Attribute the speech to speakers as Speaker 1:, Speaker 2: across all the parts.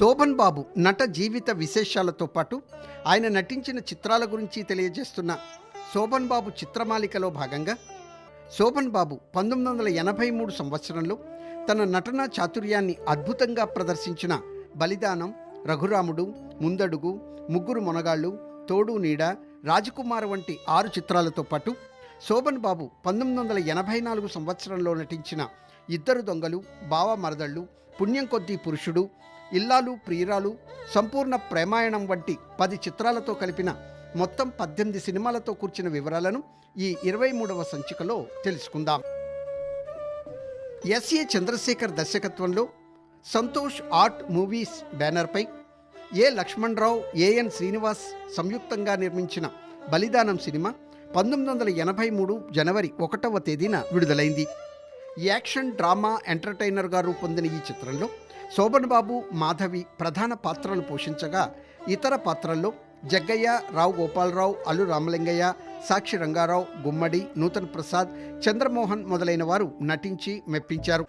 Speaker 1: శోభన్ బాబు నట జీవిత విశేషాలతో పాటు ఆయన నటించిన చిత్రాల గురించి తెలియజేస్తున్న శోభన్ బాబు చిత్రమాలికలో భాగంగా శోభన్ బాబు పంతొమ్మిది వందల ఎనభై మూడు సంవత్సరంలో తన నటనా చాతుర్యాన్ని అద్భుతంగా ప్రదర్శించిన బలిదానం రఘురాముడు ముందడుగు ముగ్గురు మొనగాళ్ళు తోడు నీడ రాజకుమార్ వంటి ఆరు చిత్రాలతో పాటు శోభన్ బాబు పంతొమ్మిది వందల ఎనభై నాలుగు సంవత్సరంలో నటించిన ఇద్దరు దొంగలు బావ మరదళ్ళు పుణ్యం కొద్దీ పురుషుడు ఇల్లాలు ప్రియురాలు సంపూర్ణ ప్రేమాయణం వంటి పది చిత్రాలతో కలిపిన మొత్తం పద్దెనిమిది సినిమాలతో కూర్చిన వివరాలను ఈ ఇరవై మూడవ సంచికలో తెలుసుకుందాం. ఎస్ఏ చంద్రశేఖర్ దర్శకత్వంలో సంతోష్ ఆర్ట్ మూవీస్ బ్యానర్పై ఏ లక్ష్మణరావు ఏఎన్ శ్రీనివాస్ సంయుక్తంగా నిర్మించిన బలిదానం సినిమా పంతొమ్మిది వందల ఎనభై మూడు జనవరి ఒకటవ తేదీన విడుదలైంది. యాక్షన్ డ్రామా ఎంటర్టైనర్గా రూపొందిన ఈ చిత్రంలో శోభన్ బాబు మాధవి ప్రధాన పాత్రలు పోషించగా ఇతర పాత్రల్లో జగ్గయ్య రావు గోపాలరావు అల్లు రామలింగయ్య సాక్షి రంగారావు గుమ్మడి నూతన్ ప్రసాద్ చంద్రమోహన్ మొదలైన వారు నటించి మెప్పించారు.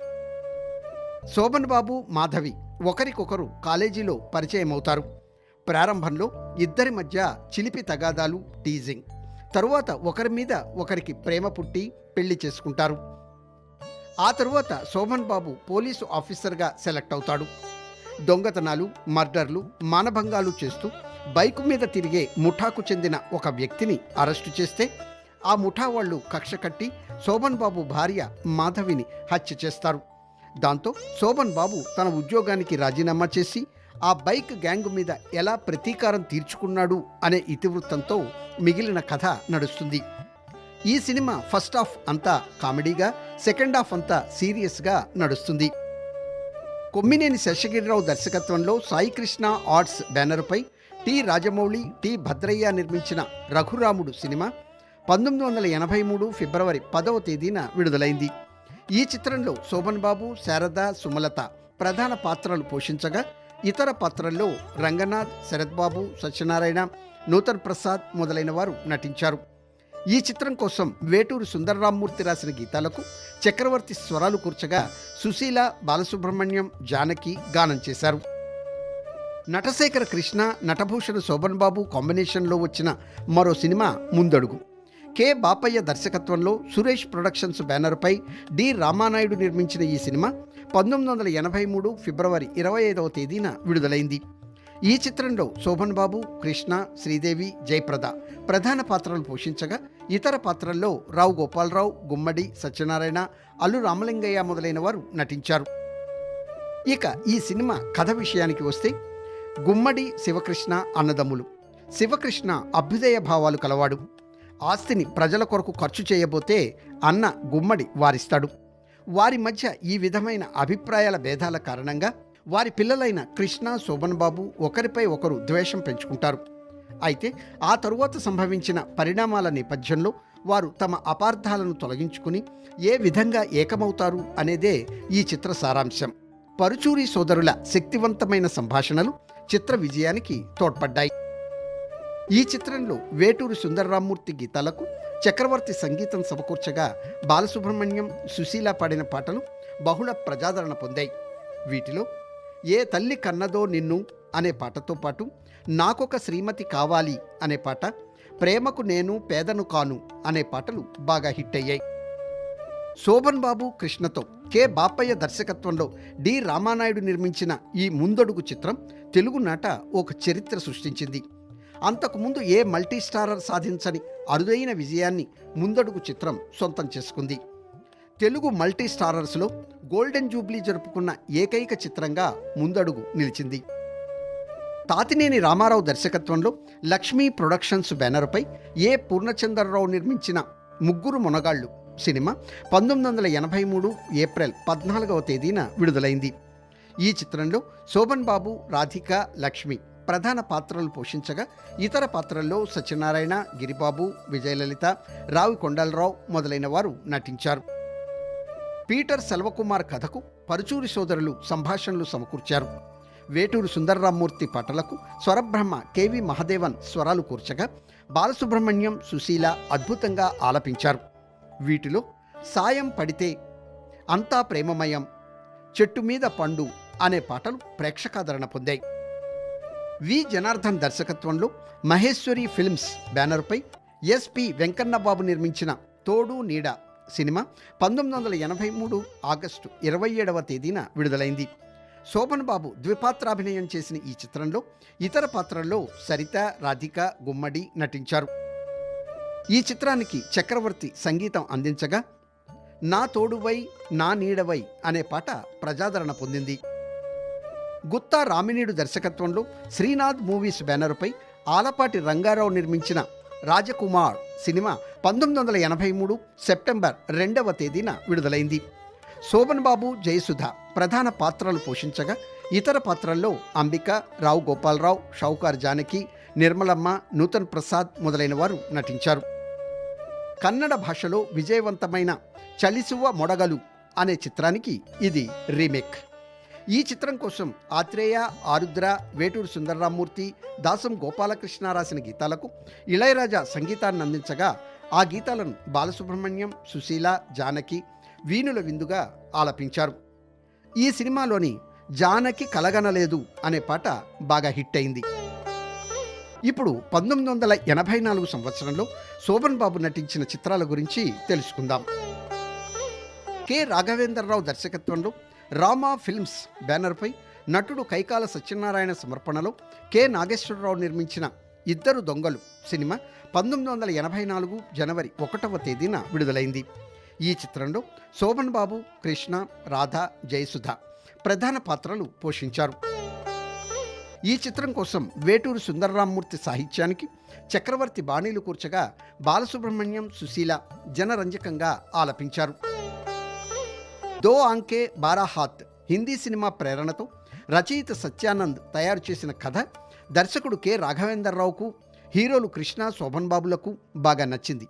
Speaker 1: శోభన్ బాబు మాధవి ఒకరికొకరు కాలేజీలో పరిచయం అవుతారు ప్రారంభంలో ఇద్దరి మధ్య చిలిపి తగాదాలు టీజింగ్. తరువాత ఒకరి మీద ఒకరికి ప్రేమ పుట్టి పెళ్ళి చేసుకుంటారు. ఆ తరువాత శోభన్ బాబు పోలీసు ఆఫీసర్గా సెలెక్ట్ అవుతాడు. దొంగతనాలు మర్డర్లు మానభంగాలు చేస్తూ బైకు మీద తిరిగే ముఠాకు చెందిన ఒక వ్యక్తిని అరెస్టు చేస్తే ఆ ముఠా వాళ్ళు కక్ష కట్టి శోభన్ బాబు భార్య మాధవిని హత్య చేస్తారు. దాంతో శోభన్ బాబు తన ఉద్యోగానికి రాజీనామా చేసి ఆ బైక్ గ్యాంగ్ మీద ఎలా ప్రతీకారం తీర్చుకున్నాడు అనే ఇతివృత్తంతో మిగిలిన కథ నడుస్తుంది. ఈ సినిమా ఫస్ట్ హాఫ్ అంతా కామెడీగా సెకండ్ హాఫ్ అంతా సీరియస్గా నడుస్తుంది. కొమ్మినేని శేషగిరిరావు దర్శకత్వంలో సాయికృష్ణ ఆర్ట్స్ బ్యానర్పై టి రాజమౌళి టి భద్రయ్య నిర్మించిన రఘురాముడు సినిమా పంతొమ్మిది వందల ఎనభై మూడు ఫిబ్రవరి పదవ తేదీన విడుదలైంది. ఈ చిత్రంలో శోభన్ బాబు శారద సుమలత ప్రధాన పాత్రలు పోషించగా ఇతర పాత్రల్లో రంగనాథ్ శరత్ బాబు సత్యనారాయణ నూతన్ ప్రసాద్ మొదలైన వారు నటించారు. ఈ చిత్రం కోసం వేటూరు సుందరరామ్మూర్తి రాసిన గీతాలకు చక్రవర్తి స్వరాలు కూర్చగా సుశీల బాలసుబ్రహ్మణ్యం జానకి గానం చేశారు. నటశేఖర కృష్ణ నటభూషణ శోభన్ బాబు కాంబినేషన్లో వచ్చిన మరో సినిమా ముందడుగు. కె. బాపయ్య దర్శకత్వంలో సురేష్ ప్రొడక్షన్స్ బ్యానర్పై డి. రామానాయుడు నిర్మించిన ఈ సినిమా పంతొమ్మిది వందల ఎనభై మూడు ఫిబ్రవరి ఇరవై ఐదవ తేదీన విడుదలైంది. ఈ చిత్రంలో శోభన్ బాబు కృష్ణ శ్రీదేవి జయప్రద ప్రధాన పాత్రలు పోషించగా ఇతర పాత్రల్లో రావు గోపాలరావు గుమ్మడి సత్యనారాయణ అల్లు రామలింగయ్య మొదలైన వారు నటించారు. ఇక ఈ సినిమా కథ విషయానికి వస్తే గుమ్మడి శివకృష్ణ అన్నదమ్ములు. శివకృష్ణ అభ్యుదయ భావాలు కలవాడు. ఆస్తిని ప్రజల కొరకు ఖర్చు చేయబోతే అన్న గుమ్మడి వారిస్తాడు. వారి మధ్య ఈ విధమైన అభిప్రాయాల భేదాల కారణంగా వారి పిల్లలైన కృష్ణ శోభన్ బాబు ఒకరిపై ఒకరు ద్వేషం పెంచుకుంటారు. అయితే ఆ తరువాత సంభవించిన పరిణామాల నేపథ్యంలో వారు తమ అపార్థాలను తొలగించుకుని ఏ విధంగా ఏకమవుతారు అనేదే ఈ చిత్ర సారాంశం. పరుచూరి సోదరుల శక్తివంతమైన సంభాషణలు చిత్ర విజయానికి తోడ్పడ్డాయి. ఈ చిత్రంలో వేటూరి సుందరరామ్మూర్తి గీతాలకు చక్రవర్తి సంగీతం సమకూర్చగా బాలసుబ్రహ్మణ్యం సుశీల పాడిన పాటలు బహుళ ప్రజాదరణ పొందాయి. వీటిలో ఏ తల్లి కన్నదో నిన్ను అనే పాటతో పాటు నాకొక శ్రీమతి కావాలి అనే పాట ప్రేమకు నేను పేదను కాను అనే పాటలు బాగా హిట్ అయ్యాయి. శోభన్ బాబు కృష్ణతో కె బాపయ్య దర్శకత్వంలో డి రామానాయుడు నిర్మించిన ఈ ముందడుగు చిత్రం తెలుగునాట ఒక చరిత్ర సృష్టించింది. అంతకుముందు ఏ మల్టీ స్టారర్ సాధించని అరుదైన విజయాన్ని ముందడుగు చిత్రం సొంతం చేసుకుంది. తెలుగు మల్టీ స్టారర్స్లో గోల్డెన్ జూబ్లీ జరుపుకున్న ఏకైక చిత్రంగా ముందడుగు నిలిచింది. తాతినేని రామారావు దర్శకత్వంలో లక్ష్మీ ప్రొడక్షన్స్ బ్యానర్పై ఏ పూర్ణచంద్రరావు నిర్మించిన ముగ్గురు మొనగాళ్ళు సినిమా పంతొమ్మిది వందల ఎనభై మూడు ఏప్రిల్ పద్నాలుగవ తేదీన విడుదలైంది. ఈ చిత్రంలో శోభన్ బాబు రాధిక లక్ష్మి ప్రధాన పాత్రలు పోషించగా ఇతర పాత్రల్లో సత్యనారాయణ గిరిబాబు విజయలలిత రావి కొండలరావు మొదలైన వారు నటించారు. పీటర్ సెల్వకుమార్ కథకు పరుచూరి సోదరులు సంభాషణలు సమకూర్చారు. వేటూరు సుందర్రామ్మూర్తి పాటలకు స్వరబ్రహ్మ కెవి మహదేవన్ స్వరాలు కూర్చగా బాలసుబ్రహ్మణ్యం సుశీల అద్భుతంగా ఆలపించారు. వీటిలో సాయం పడితే అంతా ప్రేమమయం చెట్టు మీద పండు అనే పాటలు ప్రేక్షకాదరణ పొందాయి. వి. జనార్దన్ దర్శకత్వంలో మహేశ్వరి ఫిల్మ్స్ బ్యానర్పై ఎస్పి వెంకన్నబాబు నిర్మించిన తోడు నీడ సినిమా పంతొమ్మిది వందల ఎనభై మూడు ఆగస్టు ఇరవై ఏడవ తేదీన విడుదలైంది. శోభన్ బాబు ద్విపాత్రాభినయం చేసిన ఈ చిత్రంలో ఇతర పాత్రల్లో సరిత రాధిక గుమ్మడి నటించారు. ఈ చిత్రానికి చక్రవర్తి సంగీతం అందించగా నా తోడువై నా నీడవై అనే పాట ప్రజాదరణ పొందింది. గుత్తా రామినీడు దర్శకత్వంలో శ్రీనాథ్ మూవీస్ బ్యానర్పై ఆలపాటి రంగారావు నిర్మించిన రాజకుమార్ సినిమా పంతొమ్మిది వందల ఎనభై మూడు సెప్టెంబర్ రెండవ తేదీన విడుదలైంది. శోభన్ బాబు జయసుధ ప్రధాన పాత్రలు పోషించగా ఇతర పాత్రల్లో అంబిక రావు గోపాలరావు షౌకార్ జానకి నిర్మలమ్మ నూతన్ ప్రసాద్ మొదలైన వారు నటించారు. కన్నడ భాషలో విజయవంతమైన చలిసువ మొడగలు అనే చిత్రానికి ఇది రీమేక్. ఈ చిత్రం కోసం ఆత్రేయ ఆరుద్ర వేటూరు సుందరరామూర్తి దాసం గోపాలకృష్ణ రాసిన గీతాలకు ఇళయరాజా సంగీతాన్ని అందించగా ఆ గీతాలను బాలసుబ్రహ్మణ్యం సుశీల జానకి వీణుల విందుగా ఆలపించారు. ఈ సినిమాలోని జానకి కలగనలేదు అనే పాట బాగా హిట్ అయింది. ఇప్పుడు పంతొమ్మిది వందల ఎనభై నాలుగు సంవత్సరంలో శోభన్ బాబు నటించిన చిత్రాల గురించి తెలుసుకుందాం. కె. రాఘవేంద్రరావు దర్శకత్వంలో రామా ఫిల్మ్స్ బ్యానర్పై నటుడు కైకాల సత్యనారాయణ సమర్పణలో కె. నాగేశ్వరరావు నిర్మించిన ఇద్దరు దొంగలు సినిమా పంతొమ్మిది వందల ఎనభై నాలుగు జనవరి ఒకటవ తేదీన విడుదలైంది. ఈ చిత్రంలో శోభన్ బాబు కృష్ణ రాధ జయసుధ ప్రధాన పాత్రలు పోషించారు. ఈ చిత్రం కోసం వేటూరు సుందరరామ్మూర్తి సాహిత్యానికి చక్రవర్తి బాణీలు కూర్చగా బాలసుబ్రహ్మణ్యం సుశీల జనరంజకంగా ఆలపించారు. దో అంకే బారాహాత్ హిందీ సినిమా ప్రేరణతో రచయిత సత్యానంద్ తయారు చేసిన కథ దర్శకుడు కె. రాఘవేంద్రరావుకు హీరోలు కృష్ణ శోభన్ బాబులకు బాగా నచ్చింది.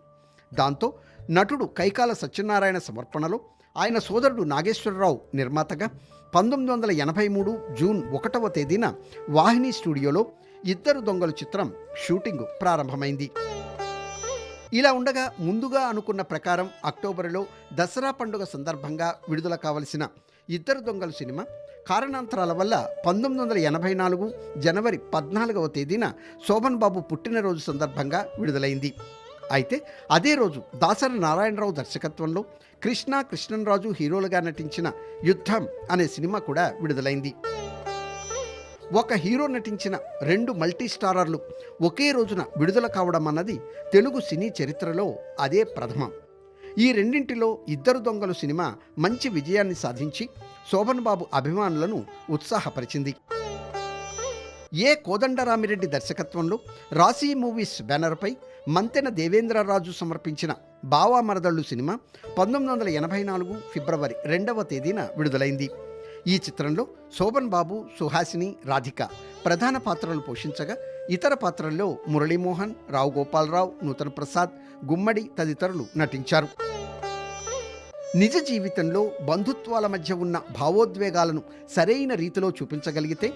Speaker 1: దాంతో నటుడు కైకాల సత్యనారాయణ సమర్పణలో ఆయన సోదరుడు నాగేశ్వరరావు నిర్మాతగా పంతొమ్మిది వందల ఎనభై మూడు జూన్ ఒకటవ తేదీన వాహిని స్టూడియోలో ఇద్దరు దొంగలు చిత్రం షూటింగ్ ప్రారంభమైంది. ఇలా ఉండగా ముందుగా అనుకున్న ప్రకారం అక్టోబరులో దసరా పండుగ సందర్భంగా విడుదల కావలసిన ఇద్దరు దొంగలు సినిమా కారణాంతరాల వల్ల పంతొమ్మిది వందల ఎనభై నాలుగు జనవరి పద్నాలుగవ తేదీన శోభన్ బాబు పుట్టినరోజు సందర్భంగా విడుదలైంది. అయితే అదే రోజు దాసరి నారాయణరావు దర్శకత్వంలో కృష్ణ కృష్ణన్రాజు హీరోలుగా నటించిన యుద్ధం అనే సినిమా కూడా విడుదలైంది. ఒక హీరో నటించిన రెండు మల్టీ స్టారర్లు ఒకే రోజున విడుదల కావడం అన్నది తెలుగు సినీ చరిత్రలో అదే ప్రథమం. ఈ రెండింటిలో ఇద్దరు దొంగలు సినిమా మంచి విజయాన్ని సాధించి శోభన్ బాబు అభిమానులను ఉత్సాహపరిచింది. ఏ కోదండరామిరెడ్డి దర్శకత్వంలో రాశీ మూవీస్ బ్యానర్పై మంతెన దేవేంద్రరాజు సమర్పించిన బావా మరదళ్ళు సినిమా పంతొమ్మిది వందల ఎనభై నాలుగు ఫిబ్రవరి రెండవ తేదీన విడుదలైంది. ఈ చిత్రంలో శోభన్ బాబు సుహాసిని రాధిక ప్రధాన పాత్రలు పోషించగా ఇతర పాత్రల్లో మురళీమోహన్ రావు గోపాలరావు నూతన్ ప్రసాద్ గుమ్మడి తదితరులు నటించారు. నిజ జీవితంలో బంధుత్వాల మధ్య ఉన్న భావోద్వేగాలను సరైన రీతిలో చూపించగలిగితే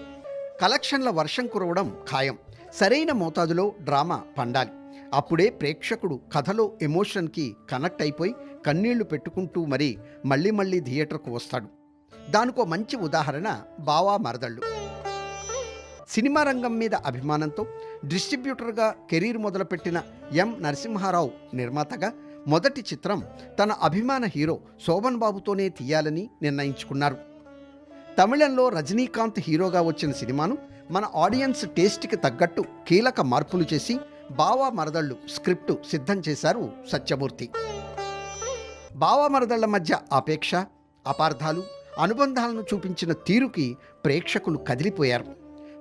Speaker 1: కలెక్షన్ల వర్షం కురవడం ఖాయం. సరైన మోతాదులో డ్రామా పండాలి. అప్పుడే ప్రేక్షకుడు కథలో ఎమోషన్కి కనెక్ట్ అయిపోయి కన్నీళ్ళు పెట్టుకుంటూ మరీ మళ్ళీ మళ్ళీ థియేటర్కు వస్తాడు. దానికో మంచి ఉదాహరణ బావా మరదళ్ళు. సినిమా రంగం మీద అభిమానంతో డిస్ట్రిబ్యూటర్గా కెరీర్ మొదలుపెట్టిన ఎం నరసింహారావు నిర్మాతగా మొదటి చిత్రం తన అభిమాన హీరో శోభన్ బాబుతోనే తీయాలని నిర్ణయించుకున్నారు. తమిళంలో రజనీకాంత్ హీరోగా వచ్చిన సినిమాను మన ఆడియన్స్ టేస్ట్కి తగ్గట్టు కీలక మార్పులు చేసి బావా మరదళ్ళు స్క్రిప్టు సిద్ధం చేశారు సత్యమూర్తి. బావా మరదళ్ళ మధ్య అపేక్ష అపార్థాలు అనుబంధాలను చూపించిన తీరుకి ప్రేక్షకులు కదిలిపోయారు.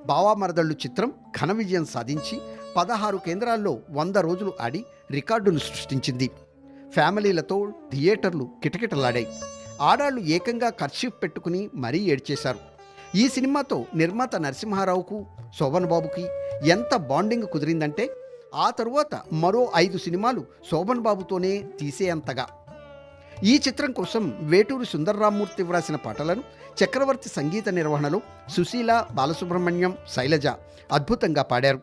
Speaker 1: బావా మరదళ్ళు చిత్రం ఘన విజయం సాధించి పదహారు కేంద్రాల్లో వంద రోజులు ఆడి రికార్డును సృష్టించింది. ఫ్యామిలీలతో థియేటర్లు కిటకిటలాడాయి. ఆడాళ్ళు ఏకంగా కర్షీఫ్ పెట్టుకుని మరీ ఏడ్చేశారు. ఈ సినిమాతో నిర్మాత నరసింహారావుకు శోభన్ బాబుకి ఎంత బాండింగ్ కుదిరిందంటే ఆ తరువాత మరో ఐదు సినిమాలు శోభన్ బాబుతోనే తీసేంతగా ఈ చిత్రం కోసం వేటూరు సుందర్రామూర్తి వ్రాసిన పాటలను చక్రవర్తి సంగీత నిర్వహణలో సుశీల బాలసుబ్రహ్మణ్యం శైలజ అద్భుతంగా పాడారు.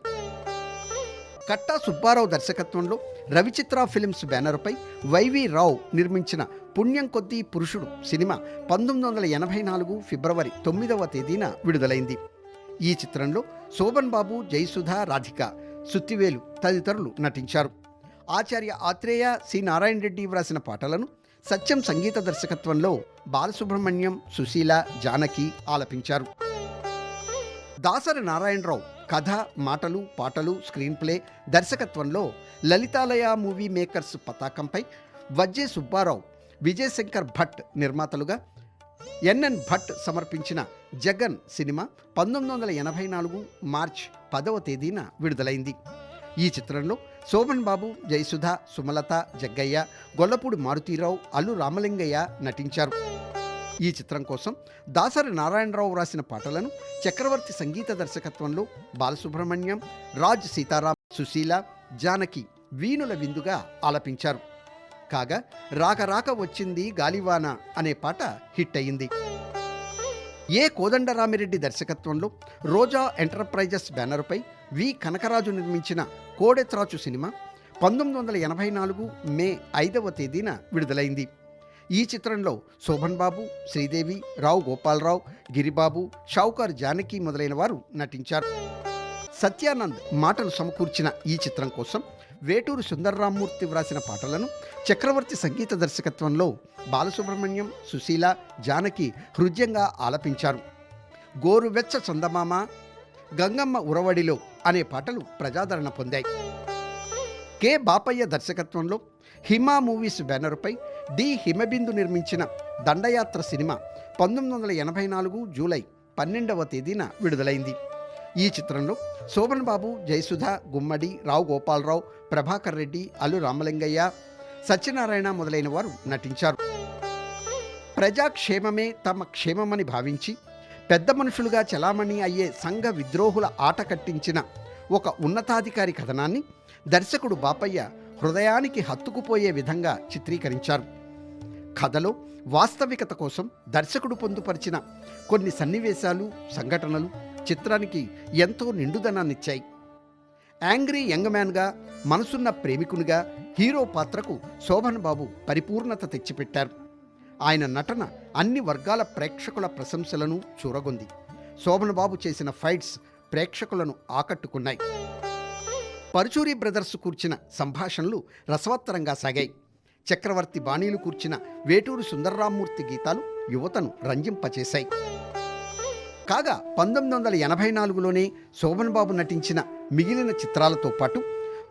Speaker 1: కట్టా సుబ్బారావు దర్శకత్వంలో రవిచిత్ర ఫిల్మ్స్ బ్యానర్పై వైవి రావు నిర్మించిన పుణ్యం కొద్దీ పురుషుడు సినిమా పంతొమ్మిది వందల ఎనభై నాలుగు ఫిబ్రవరి తొమ్మిదవ తేదీన విడుదలైంది. ఈ చిత్రంలో శోభన్ బాబు జయసుధ రాధిక సుత్తివేలు తదితరులు నటించారు. ఆచార్య ఆత్రేయ సి. నారాయణ రెడ్డి వ్రాసిన పాటలను సత్యం సంగీత దర్శకత్వంలో బాలసుబ్రహ్మణ్యం సుశీల జానకి ఆలపించారు. దాసరి నారాయణరావు కథ మాటలు పాటలు స్క్రీన్ ప్లే దర్శకత్వంలో లలితాలయ మూవీ మేకర్స్ పతాకంపై వజ్జే సుబ్బారావు విజయశంకర్ భట్ నిర్మాతలుగా ఎన్ఎన్ భట్ సమర్పించిన జగన్ సినిమా పంతొమ్మిది వందల ఎనభై నాలుగు మార్చ్ పదవ తేదీన విడుదలైంది. ఈ చిత్రంలో శోభన్ బాబు జయసుధ సుమలత జగ్గయ్య గొల్లపూడి మారుతీరావు అల్లు రామలింగయ్య నటించారు. ఈ చిత్రం కోసం దాసరి నారాయణరావు రాసిన పాటలను చక్రవర్తి సంగీత దర్శకత్వంలో బాలసుబ్రహ్మణ్యం రాజ్ సీతారాం సుశీల జానకి వీణుల విందుగా ఆలపించారు. కాగా రాక రాక వచ్చింది గాలివాన అనే పాట హిట్ అయింది. ఏ కోదండరామిరెడ్డి దర్శకత్వంలో రోజా ఎంటర్ప్రైజెస్ బ్యానర్పై వి కనకరాజు నిర్మించిన కోడెత్రాచు సినిమా పంతొమ్మిది వందల ఎనభై నాలుగు మే ఐదవ తేదీన విడుదలైంది. ఈ చిత్రంలో శోభన్ బాబు శ్రీదేవి రావు గోపాలరావు గిరిబాబు షావుకార్ జానకి మొదలైన వారు నటించారు. సత్యానంద్ మాటలు సమకూర్చిన ఈ చిత్రం కోసం వేటూరు సుందర్రామ్మూర్తి వ్రాసిన పాటలను చక్రవర్తి సంగీత దర్శకత్వంలో బాలసుబ్రహ్మణ్యం సుశీల జానకి హృదయంగా ఆలపించారు. గోరువెచ్చ చందమామ గంగమ్మ ఉరవడిలో అనే పాటలు ప్రజాదరణ పొందాయి. కె. బాపయ్య దర్శకత్వంలో హిమా మూవీస్ బ్యానర్పై డి. హిమబిందు నిర్మించిన దండయాత్ర సినిమా పంతొమ్మిది వందల ఎనభై నాలుగు జూలై పన్నెండవ తేదీన విడుదలైంది. ఈ చిత్రంలో శోభన్ బాబు జయసుధ గుమ్మడి రావు గోపాలరావు ప్రభాకర్ రెడ్డి అల్లు రామలింగయ్య సత్యనారాయణ మొదలైన వారు నటించారు. ప్రజాక్షేమమే తమ క్షేమమని భావించి పెద్ద మనుషులుగా చలామణి అయ్యే సంఘ విద్రోహుల ఆట కట్టించిన ఒక ఉన్నతాధికారి కథనాన్ని దర్శకుడు బాపయ్య హృదయానికి హత్తుకుపోయే విధంగా చిత్రీకరించారు. కథలో వాస్తవికత కోసం దర్శకుడు పొందుపరిచిన కొన్ని సన్నివేశాలు సంఘటనలు చిత్రానికి ఎంతో నిండుదనాన్నిచ్చాయి. యాంగ్రీ యంగ్ మ్యాన్గా మనసున్న ప్రేమికునిగా హీరో పాత్రకు శోభన్ బాబు పరిపూర్ణత తెచ్చిపెట్టారు. ఆయన నటన అన్ని వర్గాల ప్రేక్షకుల ప్రశంసలను చూరగొంది. శోభన్ బాబు చేసిన ఫైట్స్ ప్రేక్షకులను ఆకట్టుకున్నాయి. పరుచూరి బ్రదర్స్ కూర్చిన సంభాషణలు రసవత్తరంగా సాగాయి. చక్రవర్తి బాణీలు కూర్చిన వేటూరు సుందర్రామ్మూర్తి గీతాలు యువతను రంజింపచేశాయి. కాగా పంతొమ్మిది వందల ఎనభై నాలుగులోనే శోభన్ బాబు నటించిన మిగిలిన చిత్రాలతో పాటు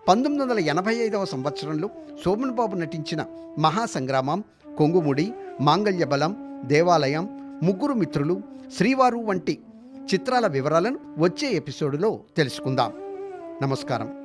Speaker 1: పంతొమ్మిది వందల ఎనభై ఐదవ సంవత్సరంలో శోభన్ బాబు నటించిన మహాసంగ్రామం కొంగుముడి మాంగళ్య బలం దేవాలయం ముగ్గురు మిత్రులు శ్రీవారు వంటి చిత్రాల వివరాలను వచ్చే ఎపిసోడ్లో తెలుసుకుందాం. నమస్కారం.